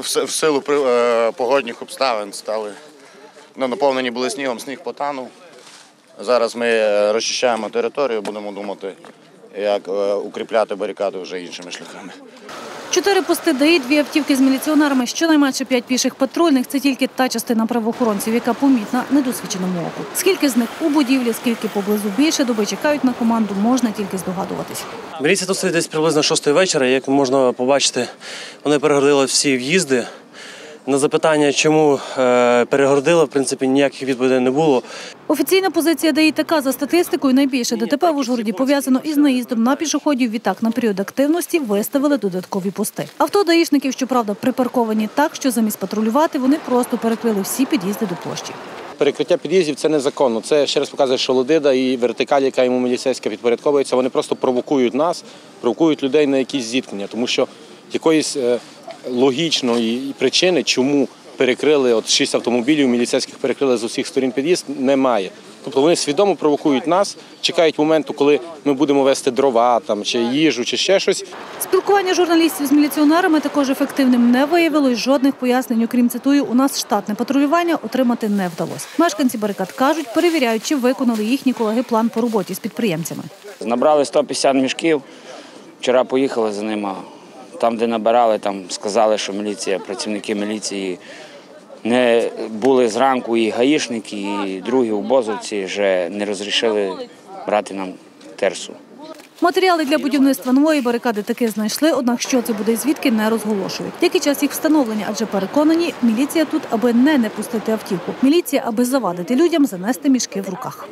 В, силу е, погодних обставин стали ну, наповнені були снігом, сніг потанув. Зараз ми е, розчищаємо територію, будемо думати, як е, укріпляти барикади вже іншими шляхами. Чотири пости ДАІ, дві автівки з міліціонерами, щонайменше п'ять піших патрульних. Це тільки та частина правоохоронців, яка помітна недосвідченому оку. Скільки з них у будівлі, скільки поблизу більше доби чекають на команду, можна тільки здогадуватись. Міліція тут стоїть десь приблизно шостої вечора. Як можна побачити, вони перегородили всі в'їзди. На запитання, чому е, перегородили, в принципі, ніяких відповідей не було. Офіційна позиція ДАІ така за статистикою. Найбільше ДТП в Ужгороді пов'язано із наїздом на пішоходів. Відтак на період активності виставили додаткові пости. Авто даїшників, щоправда, припарковані так, що замість патрулювати вони просто перекрили всі під'їзди до площі. Перекриття під'їздів це незаконно. Це ще раз показує, що Лодида і вертикаль, яка йому міліцейська підпорядковується, вони просто провокують нас, провокують людей на якісь зіткнення, тому що якоїсь е, логічної причини, чому перекрили от шість автомобілів міліцейських перекрили з усіх сторін під'їзд, немає. Тобто вони свідомо провокують нас, чекають моменту, коли ми будемо вести дрова там чи їжу, чи ще щось. Спілкування журналістів з міліціонерами також ефективним не виявилось. Жодних пояснень, окрім цитую, у нас штатне патрулювання отримати не вдалося. Мешканці барикад кажуть, перевіряють, чи виконали їхні колеги план по роботі з підприємцями. Набрали 150 мішків. Вчора поїхали за ними. Там, де набирали, там сказали, що міліція, працівники міліції не були зранку і гаїшники, і другі убозовці вже не розрішили брати нам терсу. Матеріали для будівництва нової барикади таки знайшли, однак що це буде і звідки не розголошують. Який час їх встановлення, адже переконані, міліція тут, аби не не пустити автівку. Міліція, аби завадити людям занести мішки в руках.